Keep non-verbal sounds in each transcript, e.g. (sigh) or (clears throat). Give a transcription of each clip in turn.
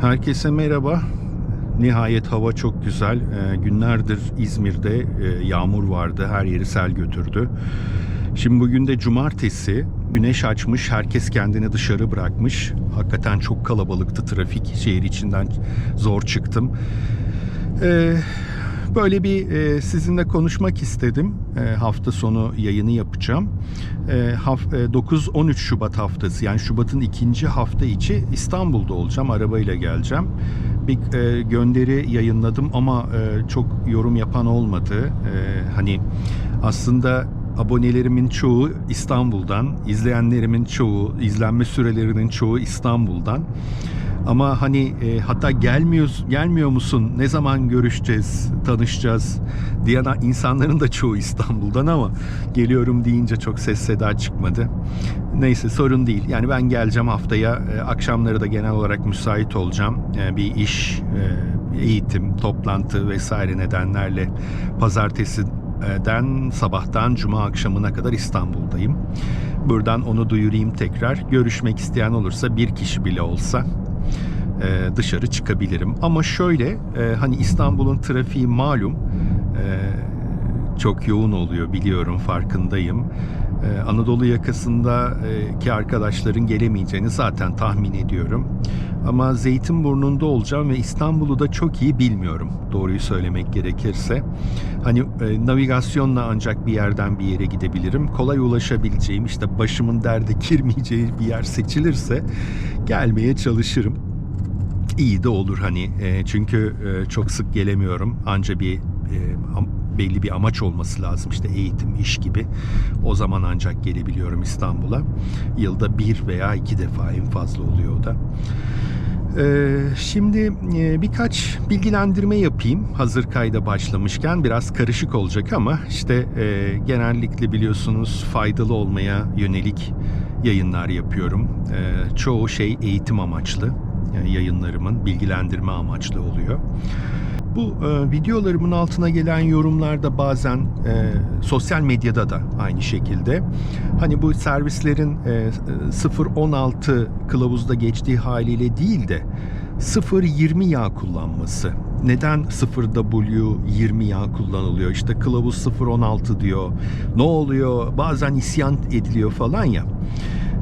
Herkese merhaba. Nihayet hava çok güzel. Ee, günlerdir İzmir'de e, yağmur vardı. Her yeri sel götürdü. Şimdi bugün de cumartesi. Güneş açmış. Herkes kendini dışarı bırakmış. Hakikaten çok kalabalıktı trafik. Şehir içinden zor çıktım. Ee, böyle bir e, sizinle konuşmak istedim. E, hafta sonu yayını yapacağım. E, haf- e, 9-13 Şubat haftası yani Şubat'ın ikinci hafta içi İstanbul'da olacağım. Arabayla geleceğim. Bir e, gönderi yayınladım ama e, çok yorum yapan olmadı. E, hani aslında abonelerimin çoğu İstanbul'dan, izleyenlerimin çoğu, izlenme sürelerinin çoğu İstanbul'dan. Ama hani e, hatta gelmiyoruz, gelmiyor musun? Ne zaman görüşeceğiz, tanışacağız diyen insanların da çoğu İstanbul'dan ama geliyorum deyince çok ses seda çıkmadı. Neyse sorun değil. Yani ben geleceğim haftaya. E, akşamları da genel olarak müsait olacağım. E, bir iş, e, eğitim, toplantı vesaire nedenlerle pazartesiden sabahtan cuma akşamına kadar İstanbul'dayım. Buradan onu duyurayım tekrar. Görüşmek isteyen olursa bir kişi bile olsa e, dışarı çıkabilirim. Ama şöyle e, hani İstanbul'un trafiği malum e, çok yoğun oluyor biliyorum farkındayım. E, Anadolu yakasındaki arkadaşların gelemeyeceğini zaten tahmin ediyorum. Ama Zeytinburnu'nda olacağım ve İstanbul'u da çok iyi bilmiyorum doğruyu söylemek gerekirse. Hani e, navigasyonla ancak bir yerden bir yere gidebilirim. Kolay ulaşabileceğim işte başımın derde (laughs) girmeyeceği bir yer seçilirse gelmeye çalışırım iyi de olur hani. E, çünkü e, çok sık gelemiyorum. Anca bir e, belli bir amaç olması lazım. İşte eğitim iş gibi. O zaman ancak gelebiliyorum İstanbul'a. Yılda bir veya iki defa en fazla oluyor o da. Ee, şimdi e, birkaç bilgilendirme yapayım hazır kayda başlamışken. Biraz karışık olacak ama işte e, genellikle biliyorsunuz faydalı olmaya yönelik yayınlar yapıyorum. Çoğu şey eğitim amaçlı. e, yayınlarımın bilgilendirme amaçlı oluyor. Bu e, videolarımın altına gelen yorumlarda bazen e, sosyal medyada da aynı şekilde hani bu servislerin e, 0.16 kılavuzda geçtiği haliyle değil de 0.20 yağ kullanması. Neden 0W20 yağ kullanılıyor? İşte kılavuz 0.16 diyor. Ne oluyor? Bazen isyan ediliyor falan ya.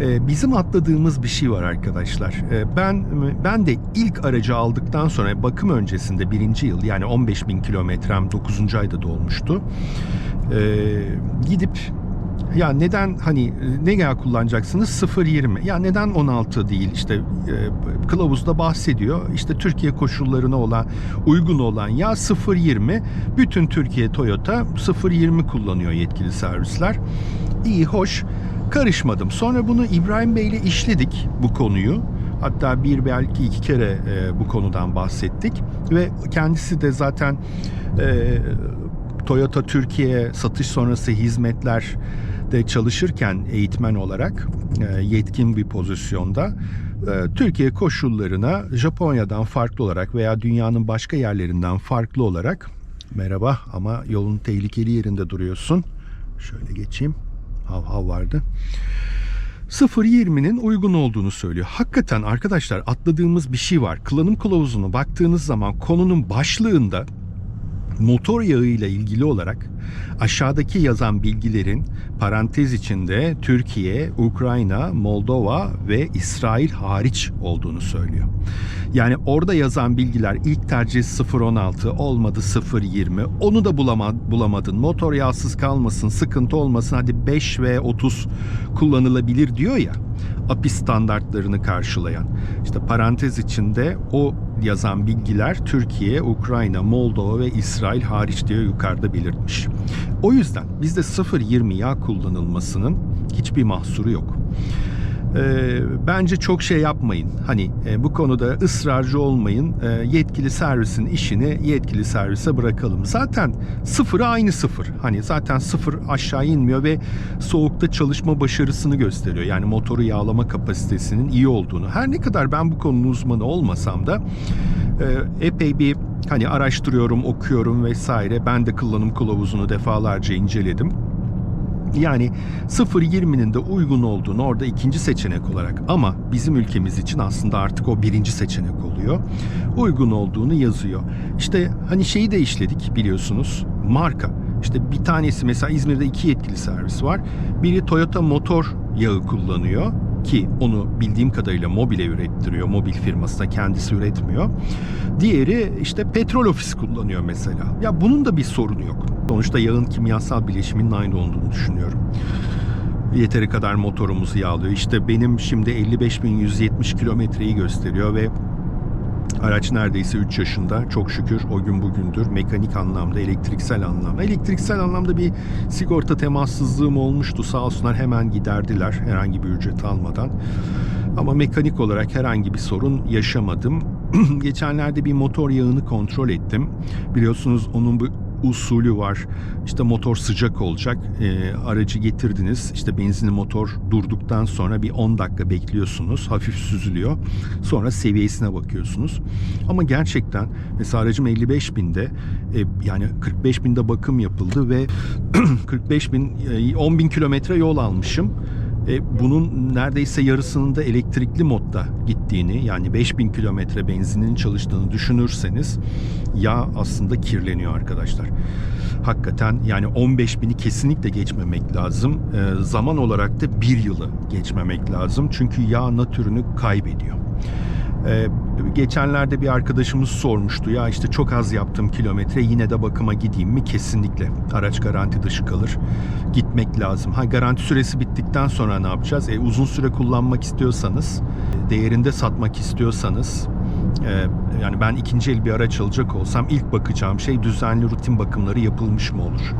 Ee, bizim atladığımız bir şey var arkadaşlar. Ee, ben ben de ilk aracı aldıktan sonra bakım öncesinde birinci yıl yani 15 bin kilometrem 9. ayda dolmuştu. Ee, gidip ya neden hani ne yağ kullanacaksınız 0.20 ya neden 16 değil işte e, kılavuzda bahsediyor işte Türkiye koşullarına olan uygun olan yağ 0.20 bütün Türkiye Toyota 0.20 kullanıyor yetkili servisler iyi hoş karışmadım sonra bunu İbrahim Bey ile işledik bu konuyu hatta bir belki iki kere e, bu konudan bahsettik ve kendisi de zaten e, Toyota Türkiye satış sonrası hizmetler de çalışırken eğitmen olarak e, yetkin bir pozisyonda e, Türkiye koşullarına Japonya'dan farklı olarak veya dünyanın başka yerlerinden farklı olarak merhaba ama yolun tehlikeli yerinde duruyorsun. Şöyle geçeyim. Hav hav vardı. 0.20'nin uygun olduğunu söylüyor. Hakikaten arkadaşlar atladığımız bir şey var. Kullanım kılavuzuna baktığınız zaman konunun başlığında motor yağı ile ilgili olarak aşağıdaki yazan bilgilerin parantez içinde Türkiye, Ukrayna, Moldova ve İsrail hariç olduğunu söylüyor. Yani orada yazan bilgiler ilk tercih 0.16 olmadı 0.20 onu da bulama, bulamadın. Motor yağsız kalmasın sıkıntı olmasın. Hadi 5 ve 30 kullanılabilir diyor ya API standartlarını karşılayan. İşte parantez içinde o yazan bilgiler Türkiye, Ukrayna, Moldova ve İsrail hariç diye yukarıda belirtmiş. O yüzden bizde 0.20 yağ kullanılmasının hiçbir mahsuru yok. Ee, bence çok şey yapmayın. Hani e, bu konuda ısrarcı olmayın. E, yetkili servisin işini yetkili servise bırakalım. Zaten sıfırı aynı sıfır. Hani zaten sıfır aşağı inmiyor ve soğukta çalışma başarısını gösteriyor. Yani motoru yağlama kapasitesinin iyi olduğunu. Her ne kadar ben bu konunun uzmanı olmasam da e, epey bir hani araştırıyorum, okuyorum vesaire. Ben de kullanım kılavuzunu defalarca inceledim Yani 0.20'nin de uygun olduğunu orada ikinci seçenek olarak ama bizim ülkemiz için aslında artık o birinci seçenek oluyor. Uygun olduğunu yazıyor. İşte hani şeyi de işledik biliyorsunuz marka. İşte bir tanesi mesela İzmir'de iki yetkili servis var. Biri Toyota motor yağı kullanıyor ki onu bildiğim kadarıyla mobile ürettiriyor. Mobil firması da kendisi üretmiyor. Diğeri işte petrol ofisi kullanıyor mesela. Ya bunun da bir sorunu yok. Sonuçta yağın kimyasal bileşiminin aynı olduğunu düşünüyorum. Yeteri kadar motorumuzu yağlıyor. İşte benim şimdi 55.170 kilometreyi gösteriyor ve Araç neredeyse 3 yaşında. Çok şükür o gün bugündür. Mekanik anlamda, elektriksel anlamda. Elektriksel anlamda bir sigorta temassızlığım olmuştu. Sağ olsunlar hemen giderdiler herhangi bir ücret almadan. Ama mekanik olarak herhangi bir sorun yaşamadım. (clears throat) Geçenlerde bir motor yağını kontrol ettim. Biliyorsunuz onun bu usulü var. İşte motor sıcak olacak. E, aracı getirdiniz. İşte benzinli motor durduktan sonra bir 10 dakika bekliyorsunuz. Hafif süzülüyor. Sonra seviyesine bakıyorsunuz. Ama gerçekten mesela aracım 55 binde e, yani 45 binde bakım yapıldı ve (clears throat) 45 bin e, 10 bin kilometre yol almışım. E, bunun neredeyse yarısının da elektrikli modda gittiğini yani 5000 kilometre benzinin çalıştığını düşünürseniz yağ aslında kirleniyor arkadaşlar. Hakikaten yani 15 bini kesinlikle geçmemek lazım. E, zaman olarak da bir yılı geçmemek lazım. Çünkü yağ natürünü kaybediyor. Ee, geçenlerde bir arkadaşımız sormuştu ya işte çok az yaptım kilometre yine de bakıma gideyim mi? Kesinlikle. Araç garanti dışı kalır. Gitmek lazım. Ha garanti süresi bittikten sonra ne yapacağız? E, uzun süre kullanmak istiyorsanız, değerinde satmak istiyorsanız e, yani ben ikinci el bir araç alacak olsam ilk bakacağım şey düzenli rutin bakımları yapılmış mı olur?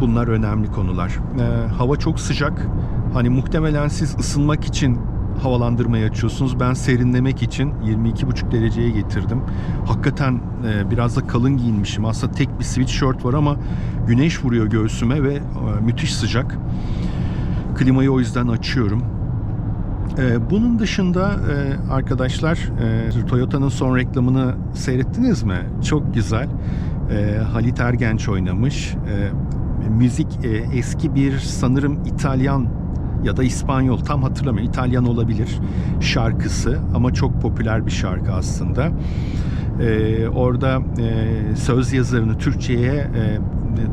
Bunlar önemli konular. E, hava çok sıcak. Hani muhtemelen siz ısınmak için havalandırmayı açıyorsunuz. Ben serinlemek için 22,5 dereceye getirdim. Hakikaten e, biraz da kalın giyinmişim. Aslında tek bir sweatshirt var ama güneş vuruyor göğsüme ve e, müthiş sıcak. Klimayı o yüzden açıyorum. E, bunun dışında e, arkadaşlar e, Toyota'nın son reklamını seyrettiniz mi? Çok güzel. E, Halit Ergenç oynamış. E, müzik e, eski bir sanırım İtalyan ya da İspanyol tam hatırlamıyorum İtalyan olabilir şarkısı ama çok popüler bir şarkı aslında. Ee, orada e, söz yazarını Türkçe'ye e,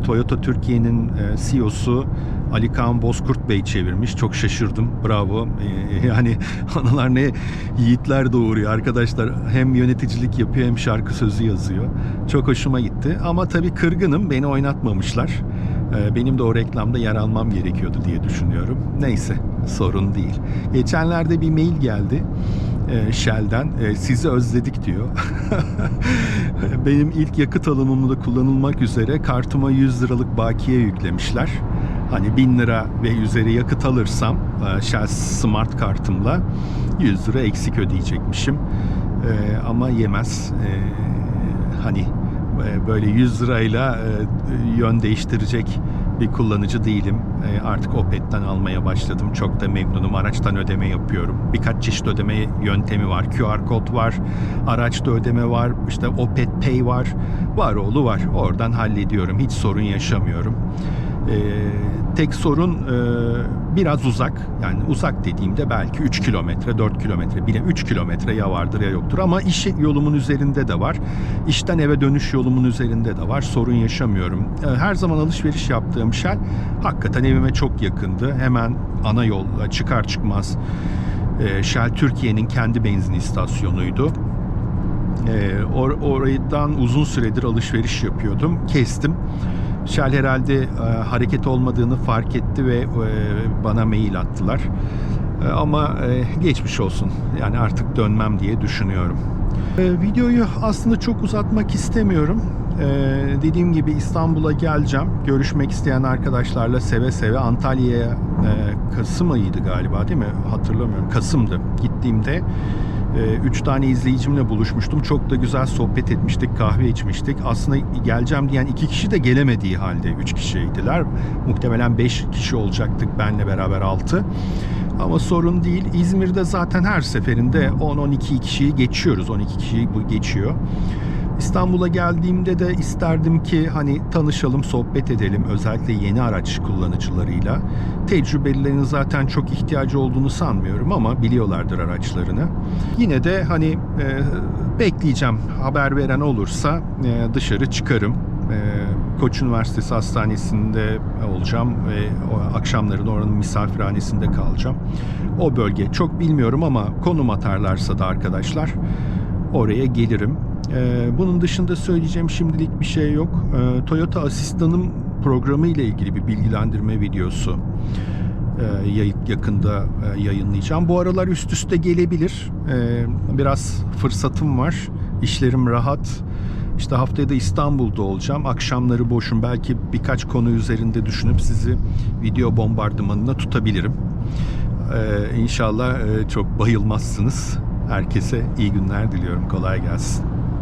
Toyota Türkiye'nin e, CEO'su Ali Kaan Bozkurt Bey çevirmiş. Çok şaşırdım. Bravo. Ee, (laughs) yani analar ne yiğitler doğuruyor arkadaşlar. Hem yöneticilik yapıyor hem şarkı sözü yazıyor. Çok hoşuma gitti. Ama tabii kırgınım. Beni oynatmamışlar. Ee, benim de o reklamda yer almam gerekiyordu diye düşünüyorum. Neyse sorun değil. Geçenlerde bir mail geldi. E, Shell'den e, sizi özledik diyor. (laughs) Benim ilk yakıt alımımda kullanılmak üzere kartıma 100 liralık bakiye yüklemişler. Hani 1000 lira ve üzeri yakıt alırsam e, Shell Smart kartımla 100 lira eksik ödeyecekmişim. E, ama yemez. E, hani e, böyle 100 lirayla e, yön değiştirecek bir kullanıcı değilim. E, artık Opet'ten almaya başladım. Çok da memnunum. Araçtan ödeme yapıyorum. Birkaç çeşit ödeme yöntemi var. QR kod var. Araçta ödeme var. İşte Opet Pay var. Var oğlu var. Oradan hallediyorum. Hiç sorun yaşamıyorum. Ee, tek sorun e, biraz uzak. Yani uzak dediğimde belki 3 kilometre, 4 kilometre, bile 3 kilometre ya vardır ya yoktur. Ama iş yolumun üzerinde de var. İşten eve dönüş yolumun üzerinde de var. Sorun yaşamıyorum. E, her zaman alışveriş yaptığım Shell hakikaten evime çok yakındı. Hemen ana yol çıkar çıkmaz e, Shell Türkiye'nin kendi benzin istasyonuydu. E, or, oradan uzun süredir alışveriş yapıyordum. Kestim. Shell herhalde e, hareket olmadığını fark etti ve e, bana mail attılar. E, ama e, geçmiş olsun. Yani artık dönmem diye düşünüyorum. E, videoyu aslında çok uzatmak istemiyorum. E, dediğim gibi İstanbul'a geleceğim. Görüşmek isteyen arkadaşlarla seve seve Antalya'ya e, Kasım ayıydı galiba değil mi? Hatırlamıyorum. Kasım'dı. Gittiğimde ee, üç tane izleyicimle buluşmuştum. Çok da güzel sohbet etmiştik, kahve içmiştik. Aslında geleceğim diyen iki kişi de gelemediği halde üç kişiydiler. Muhtemelen beş kişi olacaktık benle beraber altı. Ama sorun değil. İzmir'de zaten her seferinde 10-12 kişiyi geçiyoruz. 12 kişiyi bu geçiyor. İstanbul'a geldiğimde de isterdim ki hani tanışalım, sohbet edelim özellikle yeni araç kullanıcılarıyla. Tecrübelilerin zaten çok ihtiyacı olduğunu sanmıyorum ama biliyorlardır araçlarını. Yine de hani e, bekleyeceğim haber veren olursa e, dışarı çıkarım. E, Koç Üniversitesi Hastanesi'nde olacağım ve o akşamları da oranın misafirhanesinde kalacağım. O bölge çok bilmiyorum ama konum atarlarsa da arkadaşlar oraya gelirim. Ee, bunun dışında söyleyeceğim şimdilik bir şey yok. Ee, Toyota Asistan'ım programı ile ilgili bir bilgilendirme videosu e, yakında e, yayınlayacağım. Bu aralar üst üste gelebilir. Ee, biraz fırsatım var. İşlerim rahat. İşte haftaya da İstanbul'da olacağım. Akşamları boşum. Belki birkaç konu üzerinde düşünüp sizi video bombardımanına tutabilirim. İnşallah e, çok bayılmazsınız. Herkese iyi günler diliyorum. Kolay gelsin.